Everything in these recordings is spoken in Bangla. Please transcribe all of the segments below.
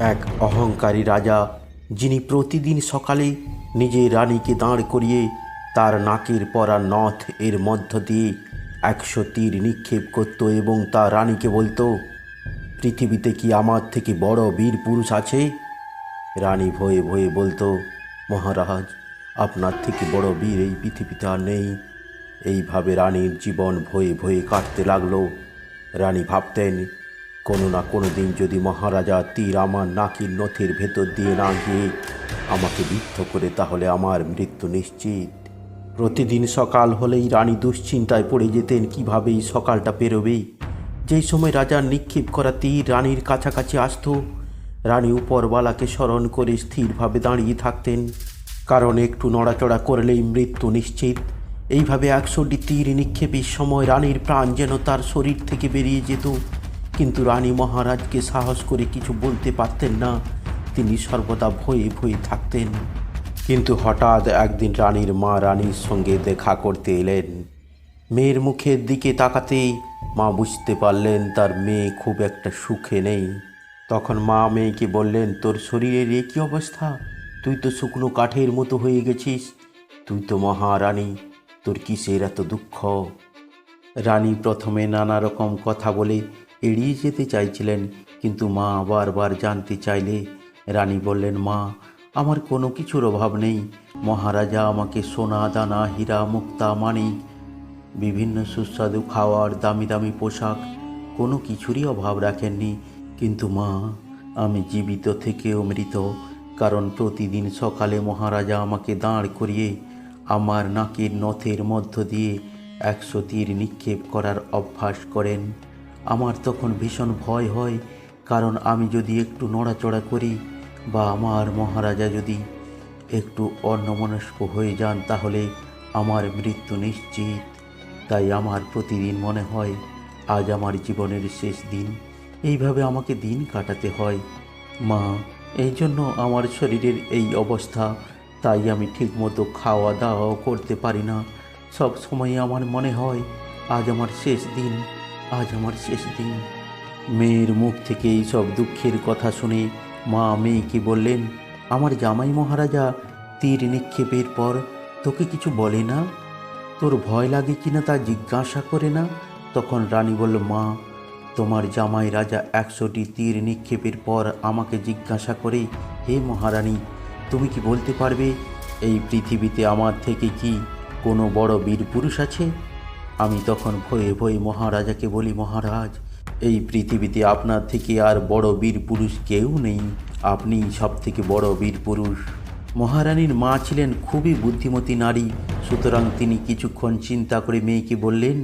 এক অহংকারী রাজা, যিনি প্রতিদিন সকালে নিজের রানীকে দাঁড় করিয়ে তার নাকের পরা নথ এর মধ্য দিয়ে একশো তীর নিক্ষেপ করত এবং তার রানীকে বলতো, পৃথিবীতে কি আমার থেকে বড় বীর পুরুষ আছে? রানী ভয়ে ভয়ে বলতো, মহারাজ, আপনার থেকে বড় বীর এই পৃথিবীতে আর নেই। এইভাবে রানীর জীবন ভয়ে ভয়ে কাটতে লাগল। রানী ভাবতেন কোনো না কোনো দিন যদি মহারাজা তীর আমার নাকির নথের ভেতর দিয়ে না গিয়ে আমাকে বিদ্ধ করে, তাহলে আমার মৃত্যু নিশ্চিত। প্রতিদিন সকাল হলেই রানী দুশ্চিন্তায় পড়ে যেতেন, কীভাবে এই সকালটা পেরোবে? যেই সময় রাজার নিক্ষেপ করা তীর রানীর কাছাকাছি আসতো, রানী উপরওয়ালাকে স্মরণ করে স্থিরভাবে দাঁড়িয়ে থাকতেন। কারণ একটু নড়াচড়া করলেই মৃত্যু নিশ্চিত। এইভাবে একশোটি তীর নিক্ষেপের সময় রানীর প্রাণ যেন তার শরীর থেকে বেরিয়ে যেত। কিন্তু রানী মহারাজকে সাহস করে কিছু বলতে পারতেন না। তিনি সর্বদা ভয়ে ভয়ে থাকতেন। কিন্তু হঠাৎ একদিন রানীর মা রানীর সঙ্গে দেখা করতে এলেন। মেয়ের মুখের দিকে তাকাতেই মা বুঝতে পারলেন তার মেয়ে খুব একটা সুখে নেই। তখন মা মেয়েকে বললেন, তোর শরীরের এ কী অবস্থা? তুই তো শুকনো কাঠের মতো হয়ে গেছিস। তুই তো মহারানী, তোর কিসের এত দুঃখ? রানী প্রথমে নানা রকম কথা বলে এড়িয়ে যেতে চাইছিলেন, কিন্তু মা বারবার জানতে চাইলে রানী বললেন, মা, আমার কোনো কিছুর অভাব নেই। মহারাজা আমাকে সোনা, দানা, হীরা, মুক্তা মানিক বিভিন্ন সুস্বাদু খাওয়ার দামি দামি পোশাক, কোনো কিছুরই অভাব রাখেননি। কিন্তু মা, আমি জীবিত থেকেও মৃত, কারণ প্রতিদিন সকালে মহারাজা আমাকে দাঁড় করিয়ে আমার নাকের নথের মধ্য দিয়ে একশো তীর নিক্ষেপ করার অভ্যাস করেন। আমার তখন ভীষণ ভয় হয়, কারণ আমি যদি একটু নড়াচড়া করি বা আমার মহারাজা যদি একটু অন্যমনস্ক হয়ে যান, তাহলে আমার মৃত্যু নিশ্চিত। তাই আমার প্রতিদিন মনে হয়, আজ আমার জীবনের শেষ দিন। এইভাবে আমাকে দিন কাটাতে হয়। মা, এই জন্য আমার শরীরের এই অবস্থা, তাই আমি ঠিকমতো খাওয়া দাওয়াও করতে পারি না। সব সময় আমার মনে হয়, আজ আমার শেষ দিন। আজ আমার শেষ দিন। মেয়ের মুখ থেকে এই সব দুঃখের কথা শুনে মা মেয়েকে বললেন, আমার জামাই মহারাজা তীর নিক্ষেপের পর তোকে কিছু বলে না? তোর ভয় লাগে কিনা তা জিজ্ঞাসা করে না? তখন রানী বলল, মা, তোমার জামাই রাজা একশোটি তীর নিক্ষেপের পর আমাকে জিজ্ঞাসা করে, হে মহারানী, তুমি কি বলতে পারবে, এই পৃথিবীতে আমার থেকে কি কোনো বড় বীর পুরুষ আছে আমি তখন ভয়ে ভয়ে মহারাজাকে বলি, মহারাজ, এই পৃথিবীতে আপনার থেকে আর বড় বীর পুরুষ কেউ নেই। আপনিই সব থেকে বড় বীর পুরুষ। মহারানীর মা ছিলেন খুবই বুদ্ধিমতী নারী, সুতরাং তিনি কিছুক্ষণ চিন্তা করে মেয়েকে বললেন,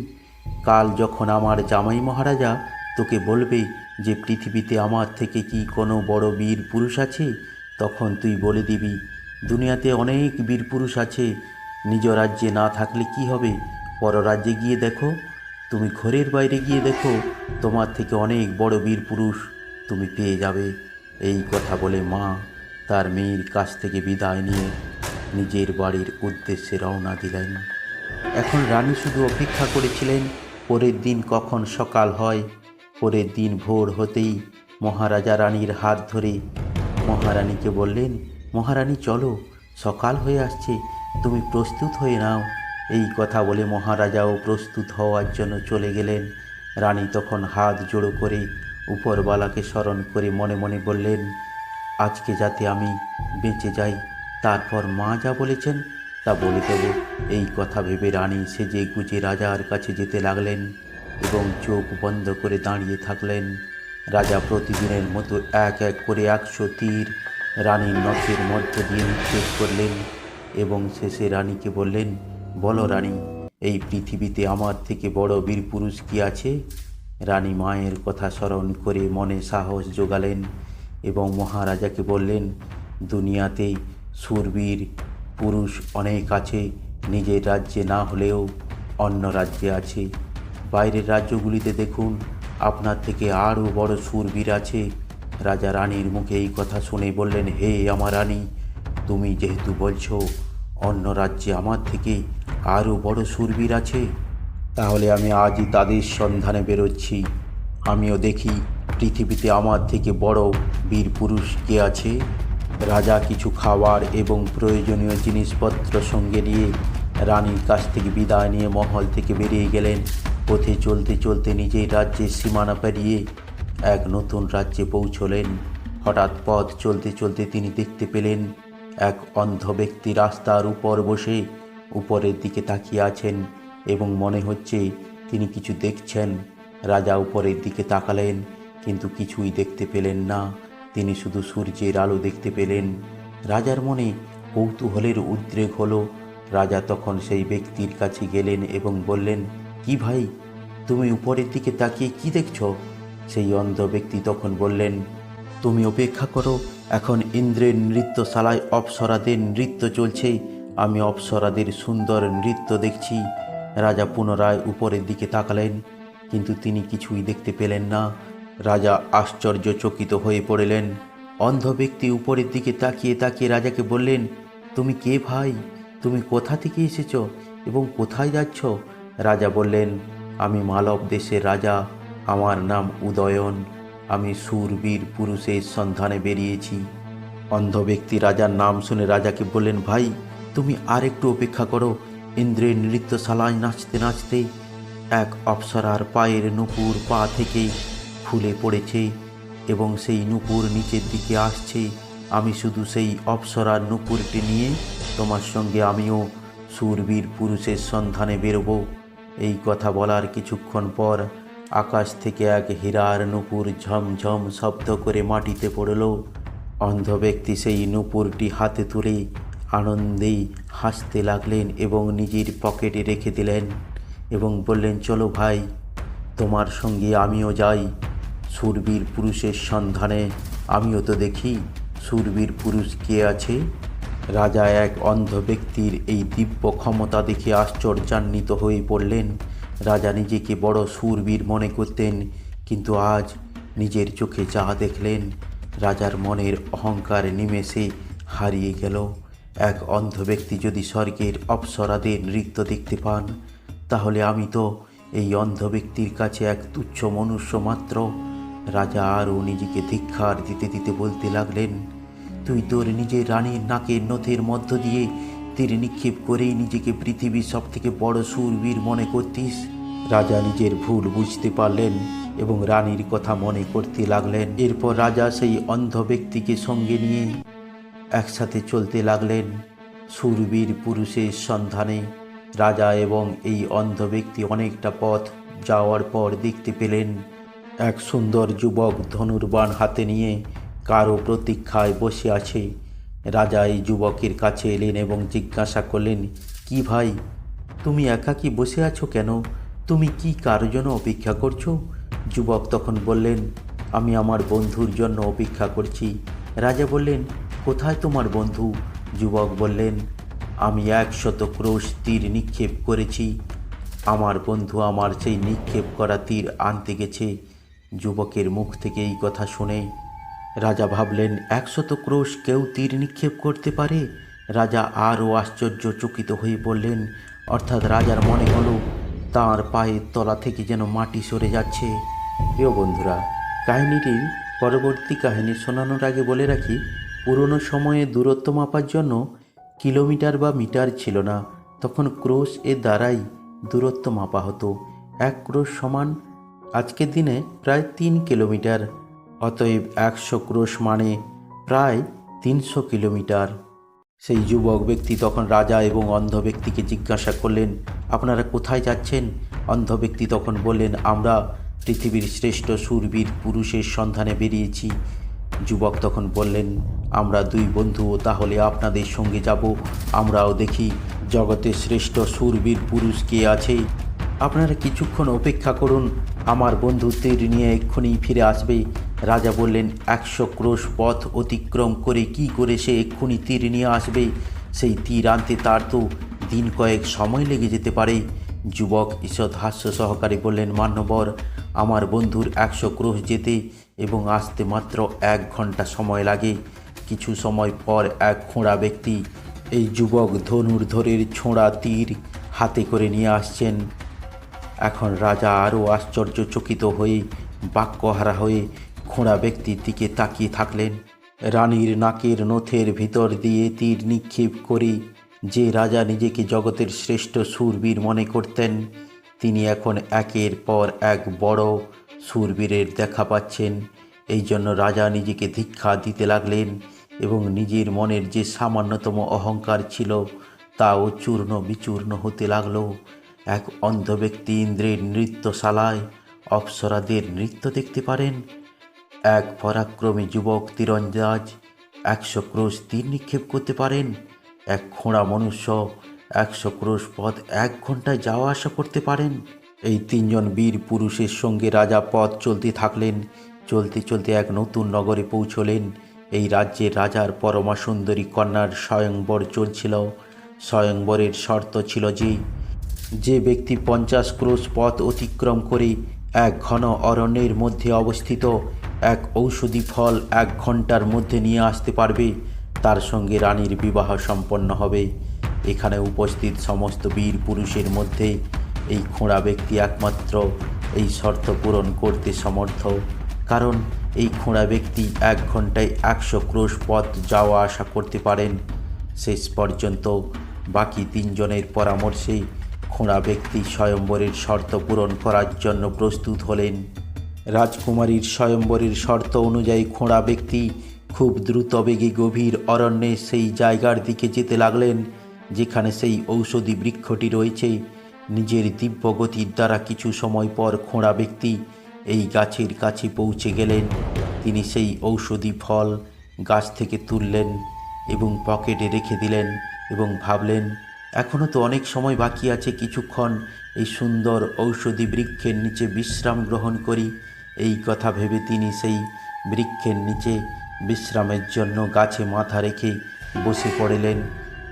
কাল যখন আমার জামাই মহারাজা তোকে বলবে যে পৃথিবীতে আমার থেকে কি কোনো বড় বীর পুরুষ আছে, তখন তুই বলে দিবি, দুনিয়াতে অনেক বীর পুরুষ আছে, নিজ রাজ্যে না থাকলে কি হবে? পররাজ্যে গিয়ে দেখো। তুমি ঘরের বাইরে গিয়ে দেখো, তোমার থেকে অনেক বড় বীর পুরুষ তুমি পেয়ে যাবে। এই কথা বলে মা তার মেয়ের কাছ থেকে বিদায় নিয়ে নিজের বাড়ির উদ্দেশ্যে রওনা দিলেন। এখন রানী শুধু অপেক্ষা করেছিলেন, পরের দিন কখন সকাল হয়, পরের দিন ভোর হতেই মহারাজা রানীর হাত ধরে মহারানীকে বললেন, মহারানী, চলো, সকাল হয়ে আসছে, তুমি প্রস্তুত হয়ে নাও। এই কথা বলে মহারাজাও প্রস্তুত হওয়ার জন্য চলে গেলেন। রানী তখন হাত জোড়ো করে উপরবালাকে স্মরণ করে মনে মনে বললেন, আজকে যাতে আমি বেঁচে যাই, তারপর মা যা বলেছেন তা বলে দেব। এই কথা ভেবে রানী সেজে গুজে রাজার কাছে যেতে লাগলেন এবং চোখ বন্ধ করে দাঁড়িয়ে থাকলেন। রাজা প্রতিদিনের মতো এক এক করে একশো তীর রানীর নখের মধ্য দিয়ে নিক্ষেপ করলেন এবং শেষে রানীকে বললেন বলো রানী, এই পৃথিবীতে আমার থেকে বড় বীর পুরুষ কি আছে? রানী মায়ের কথা স্মরণ করে মনে সাহস জোগালেন এবং মহারাজাকে বললেন দুনিয়াতে সুরবীর পুরুষ অনেক আছে, নিজের রাজ্যে না হলেও অন্য রাজ্যে আছে। বাইরের রাজ্যগুলিতে দেখুন, আপনার থেকে আরও বড় সুরবীর আছে। রাজা রানীর মুখে এই কথা শুনে বললেন, হে আমার রানী, তুমি যেহেতু বলছো অন্য রাজ্যে আমার থেকে আরও বড় সুরবীর আছে। তাহলে আমি আজই তাদের সন্ধানে বেরোচ্ছি। আমিও দেখি পৃথিবীতে আমার থেকে বড় বীর পুরুষ কে আছে। রাজা কিছু খাবার এবং প্রয়োজনীয় জিনিসপত্র সঙ্গে নিয়ে রানীর কাছ থেকে বিদায় নিয়ে মহল থেকে বেরিয়ে গেলেন। পথে চলতে চলতে নিজের রাজ্যের সীমানা পেরিয়ে এক নতুন রাজ্যে পৌঁছলেন। হঠাৎ পথ চলতে চলতে তিনি দেখতে পেলেন এক অন্ধ ব্যক্তি রাস্তার উপর বসে উপরের দিকে তাকিয়ে আছেন এবং মনে হচ্ছে তিনি কিছু দেখছেন। রাজা উপরের দিকে তাকালেন, কিন্তু কিছুই দেখতে পেলেন না। তিনি শুধু সূর্যের আলো দেখতে পেলেন। রাজার মনে কৌতূহলের উদ্রেক হলো। রাজা তখন সেই ব্যক্তির কাছে গেলেন এবং বললেন, কি ভাই, তুমি উপরের দিকে তাকিয়ে কি দেখছ? সেই অন্ধ ব্যক্তি তখন বললেন, তুমি অপেক্ষা করো এখন ইন্দ্রের নৃত্যশালায় অপ্সরাদের নৃত্য চলছে। আমি অপ্সরাদের সুন্দর নৃত্য দেখছি। রাজা পুনরায় উপরের দিকে তাকালেন, কিন্তু তিনি কিছুই দেখতে পেলেন না। রাজা আশ্চর্যচকিত হয়ে পড়লেন। অন্ধ ব্যক্তি উপরের দিকে তাকিয়ে তাকিয়ে রাজাকে বললেন, তুমি কে ভাই? তুমি কোথা থেকে এসেছ এবং কোথায় যাচ্ছ? রাজা বললেন, আমি মালব দেশের রাজা। আমার নাম উদয়ন। আমি সুরবীর পুরুষের সন্ধানে বেরিয়েছি। অন্ধ ব্যক্তি রাজার নাম শুনে রাজাকে বললেন, ভাই, তুমি আর একটু অপেক্ষা করো। ইন্দ্রের নৃত্যশালায় নাচতে নাচতে এক অপ্সরার পায়ের নুপুর পা থেকে ফুলে পড়েছে এবং সেই নুপুর নিচের দিকে আসছে। আমি শুধু সেই অপ্সরার নুপুরটি নিয়ে তোমার সঙ্গে আমিও সুরবীর পুরুষের সন্ধানে বেরোবো। এই কথা বলার কিছুক্ষণ পর আকাশ থেকে এক হীরার নুপুর ঝমঝম শব্দ করে মাটিতে পড়ল। অন্ধ ব্যক্তি সেই নুপুরটি হাতে তুলে আনন্দেই হাসতে লাগলেন এবং নিজের পকেটে রেখে দিলেন এবং বললেন, চলো ভাই, তোমার সঙ্গে আমিও যাই। সুরবীর পুরুষের সন্ধানে আমিও তো দেখি সুরবীর পুরুষ কে আছে? রাজা এক অন্ধ ব্যক্তির এই দিব্য ক্ষমতা দেখে আশ্চর্যান্বিত হয়ে পড়লেন। রাজা নিজেকে বড় সুরবীর মনে করতেন, কিন্তু আজ নিজের চোখে যা দেখলেন, রাজার মনের অহংকার নিমেষে হারিয়ে গেল। এক অন্ধ ব্যক্তি যদি স্বর্গের অপ্সরাদের নৃত্য দেখতে পান, তাহলে আমি তো এই অন্ধ ব্যক্তির কাছে এক তুচ্ছ মনুষ্য মাত্র। রাজা আরও নিজেকে ধিক্ষার দিতে দিতে বলতে লাগলেন, তুই তোর নিজের রানীর নাকের নথের মধ্য দিয়ে তীর নিক্ষেপ করেই নিজেকে পৃথিবীর সব থেকে বড় সুরবীর মনে করতিস? রাজা নিজের ভুল বুঝতে পারলেন এবং রানীর কথা মনে করতে লাগলেন। এরপর রাজা সেই অন্ধ ব্যক্তিকে সঙ্গে নিয়ে একসাথে চলতে লাগলেন। সুরবীর পুরুষের সন্ধানে রাজা এবং এই অন্ধ ব্যক্তি অনেকটা পথ যাওয়ার পর দেখতে পেলেন এক সুন্দর যুবক ধনুর্বাণ হাতে নিয়ে কারও প্রতীক্ষায় বসে আছে। রাজা এই যুবকের কাছে এলেন এবং জিজ্ঞাসা করলেন, কি ভাই, তুমি একাকী বসে আছো কেন? তুমি কি কারোর জন্য অপেক্ষা করছ? যুবক তখন বললেন, আমি আমার বন্ধুর জন্য অপেক্ষা করছি। রাজা বললেন, কোথায় তোমার বন্ধু? যুবক বললেন, আমি একশত ক্রোশ তীর নিক্ষেপ করেছি। আমার বন্ধু আমার সেই নিক্ষেপ করা তীর আনতে গেছে। যুবকের মুখ থেকে এই কথা শুনে রাজা ভাবলেন, একশত ক্রোশ কেউ তীর নিক্ষেপ করতে পারে? রাজা আরও আশ্চর্যচকিত হয়ে বললেন, অর্থাৎ রাজার মনে হলো, তাঁর পায়ের তলা থেকে যেন মাটি সরে যাচ্ছে। প্রিয় বন্ধুরা, কাহিনীটির পরবর্তী কাহিনী শোনানোর আগে বলে রাখি, পুরনো সময়ে দূরত্ব মাপার জন্য কিলোমিটার বা মিটার ছিল না। তখন ক্রোশ এর দ্বারাই দূরত্ব মাপা হতো। এক ক্রোশ সমান আজকের দিনে প্রায় তিন কিলোমিটার। অতএব একশো ক্রোশ মানে প্রায় তিনশো কিলোমিটার। সেই যুবক ব্যক্তি তখন রাজা এবং অন্ধ ব্যক্তিকে জিজ্ঞাসা করলেন, আপনারা কোথায় যাচ্ছেন? অন্ধ ব্যক্তি তখন বললেন, আমরা পৃথিবীর শ্রেষ্ঠ সুরবীর পুরুষের সন্ধানে বেরিয়েছি। যুবক তখন বললেন, আমরা দুই বন্ধুও তাহলে আপনাদের সঙ্গে যাব। আমরাও দেখি জগতে শ্রেষ্ঠ সুরবীর পুরুষ কে আছে। আপনারা কিছুক্ষণ অপেক্ষা করুন, আমার বন্ধু তীর নিয়ে এক্ষুনি ফিরে আসবে। রাজা বললেন, একশো ক্রোশ পথ অতিক্রম করে কি করে সে এক্ষুনি তীর নিয়ে আসবে? সেই তীর আনতে তার তো দিন কয়েক সময় লেগে যেতে পারে। যুবক ঈষৎ হাস্য সহকারে বললেন, মান্যবর, আমার বন্ধুর একশো ক্রোশ যেতে এবং আসতে মাত্র এক ঘণ্টা সময় লাগে। কিছু সময় পর এক খোঁড়া ব্যক্তি, এই যুবক ধনুর্ধরের ছোঁড়া তীর হাতে করে নিয়ে আসছেন। এখন রাজা আরও আশ্চর্যচকিত হয়ে বাক্যহারা হয়ে খোঁড়া ব্যক্তির দিকে তাকিয়ে থাকলেন। রানীর নাকের নথের ভিতর দিয়ে তীর নিক্ষেপ করে যে রাজা নিজেকে জগতের শ্রেষ্ঠ সুরবীর মনে করতেন, তিনি এখন একের পর এক বড় সুরবীরের দেখা পাচ্ছেন। এই জন্য রাজা নিজেকে ধিক্ষা দিতে লাগলেন এবং নিজের মনের যে সামান্যতম অহংকার ছিল, তাও চূর্ণ বিচূর্ণ হতে লাগল। এক অন্ধ ব্যক্তি ইন্দ্রের নৃত্যশালায় অপ্সরাদের নৃত্য দেখতে পারেন। এক পরাক্রমী যুবক তীরন্দাজ, একশো ক্রোশ তীর নিক্ষেপ করতে পারেন। এক খোঁড়া মনুষ্য একশো ক্রোশ পথ এক ঘন্টায় যাওয়া আসা করতে পারেন। এই তিনজন বীর পুরুষের সঙ্গে রাজা পথ চলতে থাকলেন। চলতে চলতে এক নতুন নগরে পৌঁছলেন। এই রাজ্যের রাজার পরমা সুন্দরী কন্যার স্বয়ংবর চলছিল। স্বয়ংবরের শর্ত ছিল যে যে ব্যক্তি পঞ্চাশ ক্রোশ পথ অতিক্রম করে এক ঘন অরণ্যের মধ্যে অবস্থিত এক ঔষধি ফল এক ঘণ্টার মধ্যে নিয়ে আসতে পারবে, তার সঙ্গে রানীর বিবাহ সম্পন্ন হবে। এখানে উপস্থিত সমস্ত বীর পুরুষের মধ্যে এই খোঁড়া ব্যক্তি একমাত্র এই শর্ত পূরণ করতে সমর্থ। কারণ এই খোঁড়া ব্যক্তি এক ঘন্টায় একশো ক্রোশ পথ যাওয়া আসা করতে পারেন। শেষ পর্যন্ত বাকি তিনজনের পরামর্শে খোঁড়া ব্যক্তি স্বয়ম্বরের শর্ত পূরণ করার জন্য প্রস্তুত হলেন। রাজকুমারীর স্বয়ম্বরের শর্ত অনুযায়ী খোঁড়া ব্যক্তি খুব দ্রুত বেগে গভীর অরণ্যে সেই জায়গার দিকে যেতে লাগলেন, যেখানে সেই ঔষধি বৃক্ষটি রয়েছে। নিজের দিব্য গতির দ্বারা কিছু সময় পর খোঁড়া ব্যক্তি এই গাছের কাছে পৌঁছে গেলেন। তিনি সেই ঔষধি ফল গাছ থেকে তুললেন এবং পকেটে রেখে দিলেন এবং ভাবলেন এখনও তো অনেক সময় বাকি আছে, কিছুক্ষণ এই সুন্দর ঔষধি বৃক্ষের নিচে বিশ্রাম গ্রহণ করি। এই কথা ভেবে তিনি সেই বৃক্ষের নিচে বিশ্রামের জন্য গাছে মাথা রেখে বসে পড়লেন।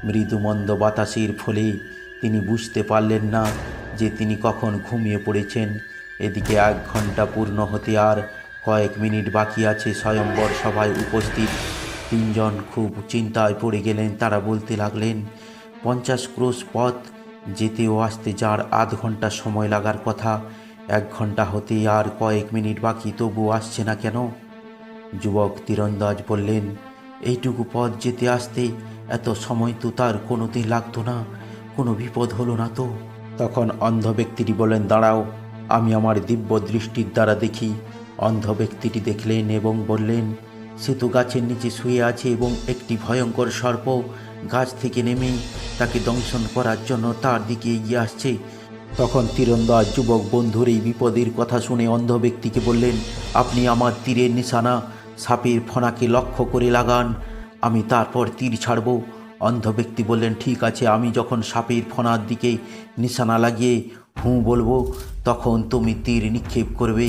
মৃদুমন্দ বাতাসের ফলে তিনি বুঝতে পারলেন না যে তিনি কখন ঘুমিয়ে পড়েছেন। এদিকে এক ঘণ্টা পূর্ণ হতে আর কয়েক মিনিট বাকি আছে স্বয়ম্বর সভায় উপস্থিত। তিনজন খুব চিন্তায় পড়ে গেলেন, তারা বলতে লাগলেন, পঞ্চাশ ক্রোশ পথ যেতে ও আসতে যার আধ ঘণ্টা সময় লাগার কথা এক ঘণ্টা হতে আর কয়েক মিনিট বাকি, তবু আসছে না কেন? যুবক তীরন্দাজ বললেন, এইটুকু পথ যেতে আসতে এত সময় তো তার কোনোদিন লাগতো না, কোনো বিপদ হলো না তো? তখন অন্ধ ব্যক্তিটি বলেন দাঁড়াও, আমি আমার দিব্য দৃষ্টির দ্বারা দেখি। অন্ধ ব্যক্তিটি দেখলেন এবং বললেন, সে তো গাছের নিচে শুয়ে আছে এবং একটি ভয়ঙ্কর সর্প গাছ থেকে নেমে তাকে দংশন করার জন্য তার দিকে এগিয়ে আসছে। তখন তীরন্দাজ যুবক বন্ধুর এই বিপদের কথা শুনে অন্ধ ব্যক্তিকে বললেন, আপনি আমার তীরের নিশানা, সাপের ফণাকে লক্ষ্য করে লাগান, আমি তারপর তীর ছাড়ব। অন্ধ ব্যক্তি বললেন, ঠিক আছে, আমি যখন সাপের ফণার দিকে নিশানা লাগিয়ে হুঁ বলব, তখন তুমি তীর নিক্ষেপ করবে।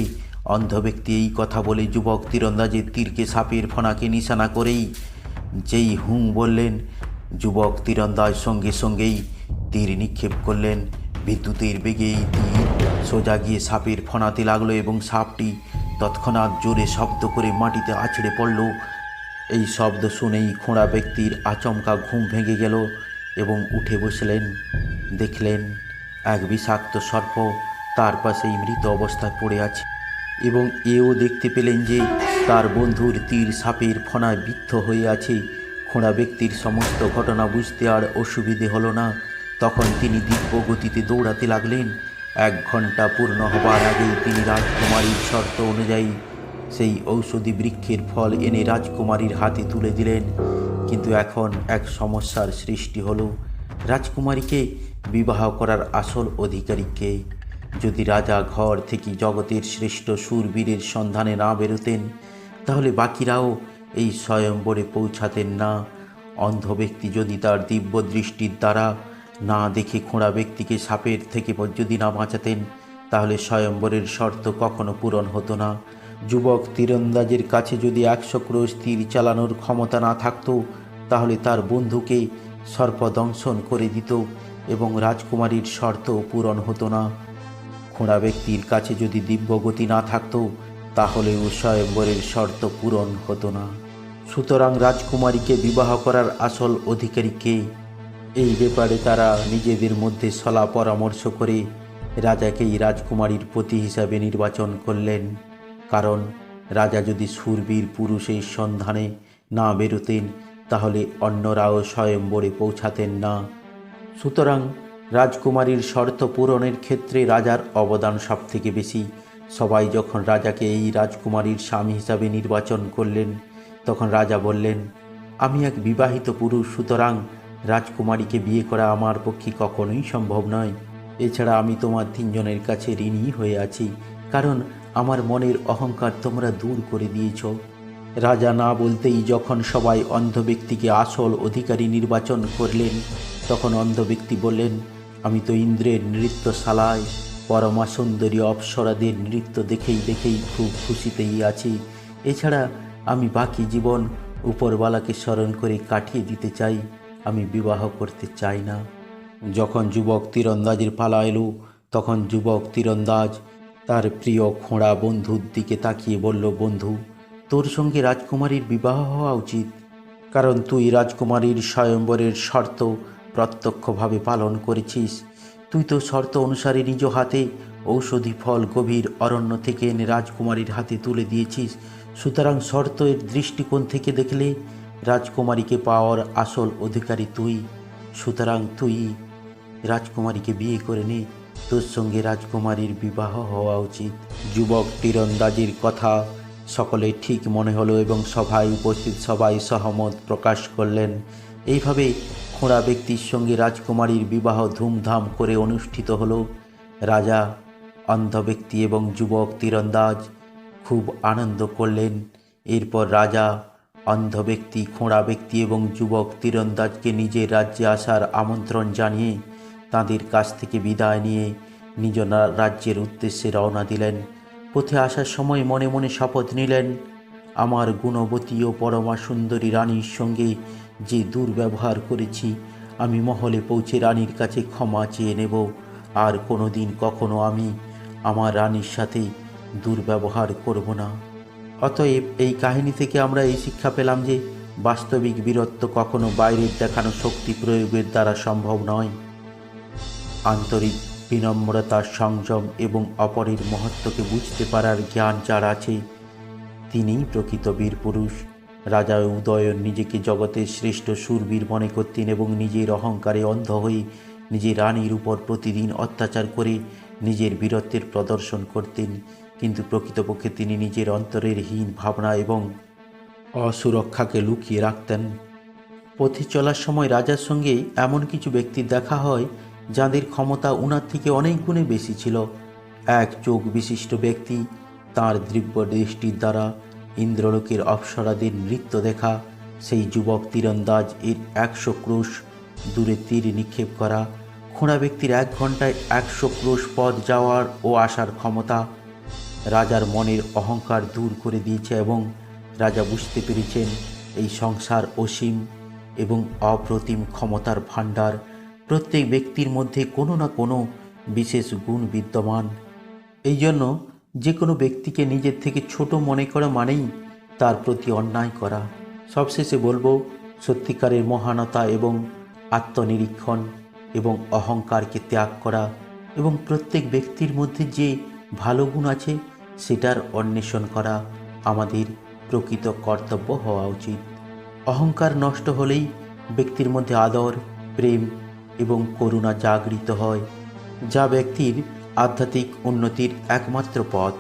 অন্ধ ব্যক্তি এই কথা বলে যুবক তীরন্দাজের তীরকে সাপের ফণাকে নিশানা করেই যেই হুঁ বললেন, যুবক তীরন্দাজ সঙ্গে সঙ্গেই তীর নিক্ষেপ করলেন। বিদ্যুতের বেগে এই তীর সোজা গিয়ে সাপের ফণাতে লাগল এবং সাপটি তৎক্ষণাৎ জোরে শব্দ করে মাটিতে আছড়ে পড়ল। এই শব্দ শুনেই খোঁড়া ব্যক্তির আচমকা ঘুম ভেঙে গেল এবং উঠে বসলেন। দেখলেন, এক বিষাক্ত সর্প তার পাশেই মৃত অবস্থায় পড়ে আছে এবং এও দেখতে পেলেন যে তার বন্ধুর তীর সাপের ফণায় বিদ্ধ হয়ে আছে। খোঁড়া ব্যক্তির সমস্ত ঘটনা বুঝতে আর অসুবিধে হলো না। তখন তিনি দিব্য গতিতে দৌড়াতে লাগলেন। এক ঘণ্টা পূর্ণ হবার আগেই তিনি রাজকুমারীর শর্ত অনুযায়ী সেই ঔষধি বৃক্ষের ফল এনে রাজকুমারীর হাতে তুলে দিলেন। কিন্তু এখন এক সমস্যার সৃষ্টি হলো। রাজকুমারীকে বিবাহ করার আসল অধিকারীকে যদি রাজা ঘর থেকে জগতের শ্রেষ্ঠ সুরবীরের সন্ধানে না বেরোতেন, তাহলে বাকিরাও এই স্বয়ম্বরে পৌঁছাতেন না। অন্ধ ব্যক্তি যদি তার দিব্য দৃষ্টির দ্বারা না দেখে খোঁড়া ব্যক্তিকে সাপের থেকে যদি না বাঁচাতেন, তাহলে স্বয়ম্বরের শর্ত কখনো পূরণ হতো না। যুবক তীরন্দাজের কাছে যদি একশো ক্রোশ তীর চালানোর ক্ষমতা না থাকতো, তাহলে তার বন্ধুকে সর্পদংশন করে দিত এবং রাজকুমারীর শর্ত পূরণ হতো না। খোঁড়া ব্যক্তির কাছে যদি দিব্যগতি না থাকতো তাহলেও স্বয়ম্বরের শর্ত পূরণ হতো না। সুতরাং রাজকুমারীকে বিবাহ করার আসল অধিকারী অধিকারীকে এই ব্যাপারে তারা নিজেদের মধ্যে সলা পরামর্শ করে রাজাকেই রাজকুমারীর পতি হিসাবে নির্বাচন করলেন। কারণ রাজা যদি সুরবীর পুরুষের সন্ধানে না বেরোতেন, তাহলে অন্যরাও স্বয়ম্বরে পৌঁছাতেন না। সুতরাং রাজকুমারীর শর্ত পূরণের ক্ষেত্রে রাজার অবদান সবথেকে বেশি। সবাই যখন রাজাকে এই রাজকুমারীর স্বামী হিসাবে নির্বাচন করলেন, তখন রাজা বললেন, আমি এক বিবাহিত পুরুষ, সুতরাং রাজকুমারীকে বিয়ে করা আমার পক্ষে কখনোই সম্ভব নয়। এছাড়া আমি তোমার তিনজনের কাছে ঋণী হয়ে আছি, কারণ আমার মনের অহংকার তোমরা দূর করে দিয়েছ। রাজা না বলতেই যখন সবাই অন্ধ ব্যক্তিকে আসল অধিকারী নির্বাচন করলেন, তখন অন্ধ ব্যক্তি বললেন, আমি তো ইন্দ্রের নৃত্যশালায় পরমা সুন্দরী অপ্সরাদের নৃত্য দেখেই দেখেই খুব খুশিতেই আছি। এছাড়া আমি বাকি জীবন উপরওয়ালাকে স্মরণ করে কাটিয়ে দিতে চাই। আমি বিবাহ করতে চাই না। যখন যুবক তীরন্দাজের পালা এলো, তখন যুবক তীরন্দাজ তার প্রিয় খোঁড়া বন্ধুর দিকে তাকিয়ে বলল, বন্ধু, তোর সঙ্গে রাজকুমারীর বিবাহ হওয়া উচিত। কারণ তুই রাজকুমারীর স্বয়ম্বরের শর্ত প্রত্যক্ষভাবে পালন করেছিস। তুই তো শর্ত অনুসারে নিজ হাতে ঔষধি ফল, গভীর অরণ্য থেকে এনে রাজকুমারীর হাতে তুলে দিয়েছিস। সুতরাং শর্তের দৃষ্টিকোণ থেকে দেখলে রাজকুমারীকে পাওয়ার আসল অধিকারী তুই, সুতরাং তুই রাজকুমারীকে বিয়ে করে নে। তোর সঙ্গে রাজকুমারীর বিবাহ হওয়া উচিত। যুবক তীরন্দাজির কথা সকলে ঠিক মনে হলো এবং সভায় উপস্থিত সবাই সহমত প্রকাশ করলেন। এইভাবে খোঁড়া ব্যক্তির সঙ্গে রাজকুমারীর বিবাহ ধুমধাম করে অনুষ্ঠিত হলো। রাজা, অন্ধ ব্যক্তি এবং যুবক তীরন্দাজ খুব আনন্দ করলেন। এরপর রাজা অন্ধ ব্যক্তি খোঁড়া ব্যক্তি এবং যুবক তীরন্দাজকে নিজের রাজ্যে আসার আমন্ত্রণ জানিয়ে তাদের কাছ থেকে বিদায় নিয়ে নিজ রাজ্যের উদ্দেশ্যে রওনা দিলেন। পথে আসার সময় মনে মনে শপথ নিলেন, আমার গুণবতী ও পরমা সুন্দরী রানীর সঙ্গে যে দুর্ব্যবহার করেছি, আমি মহলে পৌঁছে রানীর কাছে ক্ষমা চেয়ে নেব। আর কোনো দিন কখনো আমি আমার রানীর সাথে দুর্ব্যবহার করব না। অতএব এই কাহিনী থেকে আমরা এই শিক্ষা পেলাম যে বাস্তবিক বীরত্ব কখনো বাইরের দেখানো শক্তি প্রয়োগের দ্বারা সম্ভব নয়। আন্তরিক বিনম্রতা, সংযম এবং অপরের মহত্বকে বুঝতে পারার জ্ঞান যার আছে, তিনিই প্রকৃত বীর পুরুষ। রাজা উদয়ন নিজেকে জগতের শ্রেষ্ঠ সুরবীর মনে করতেন এবং নিজের অহংকারে অন্ধ হয়ে নিজের রানীর উপর প্রতিদিন অত্যাচার করে নিজের বীরত্বের প্রদর্শন করতেন। কিন্তু প্রকৃতপক্ষে তিনি নিজের অন্তরের হীন ভাবনা এবং অসুরক্ষাকে লুকিয়ে রাখতেন। পথে চলার সময় রাজার সঙ্গে এমন কিছু ব্যক্তির দেখা হয়, যাদের ক্ষমতা উনার থেকে অনেক গুণে বেশি ছিল। এক চোখ বিশিষ্ট ব্যক্তি, তার দিব্য দৃষ্টির দ্বারা ইন্দ্রলোকের অপ্সরাদের নৃত্য দেখা, সেই যুবক তীরন্দাজ এর একশো ক্রোশ, দূরে তীর নিক্ষেপ করা, খোঁড়া ব্যক্তির এক ঘন্টায় একশো ক্রোশ পথ যাওয়ার ও আসার ক্ষমতা রাজার মনের অহংকার দূর করে দিয়েছে এবং রাজা বুঝতে পেরেছেন এই সংসার অসীম এবং অপ্রতিম ক্ষমতার ভাণ্ডার প্রত্যেক ব্যক্তির মধ্যে কোনো না কোনো বিশেষ গুণ বিদ্যমান। এই জন্য যে কোনো ব্যক্তিকে নিজের থেকে ছোট মনে করা মানেই তার প্রতি অন্যায় করা। সবশেষে বলব, সত্যিকারের মহানতা এবং আত্মনিরীক্ষণ এবং অহংকারকে ত্যাগ করা এবং প্রত্যেক ব্যক্তির মধ্যে যে ভালো গুণ আছে সেটার অন্বেষণ করা আমাদের প্রকৃত কর্তব্য হওয়া উচিত। অহংকার নষ্ট হলেই ব্যক্তির মধ্যে আদর, প্রেম এবং করুণা জাগৃত হয়, যা ব্যক্তির আধ্যাত্মিক উন্নতির একমাত্র পথ।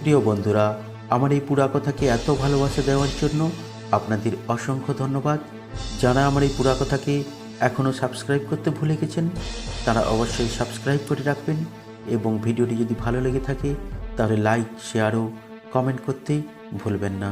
প্রিয় বন্ধুরা, আমার এই পুরা কথাকে এত ভালোবাসা দেওয়ার জন্য আপনাদের অসংখ্য ধন্যবাদ। যারা আমার এই পুরা কথাকে এখনও সাবস্ক্রাইব করতে ভুলে গেছেন, তারা অবশ্যই সাবস্ক্রাইব করে রাখবেন এবং ভিডিওটি যদি ভালো লেগে থাকে তাহলে লাইক শেয়ারও কমেন্ট করতেই ভুলবেন না।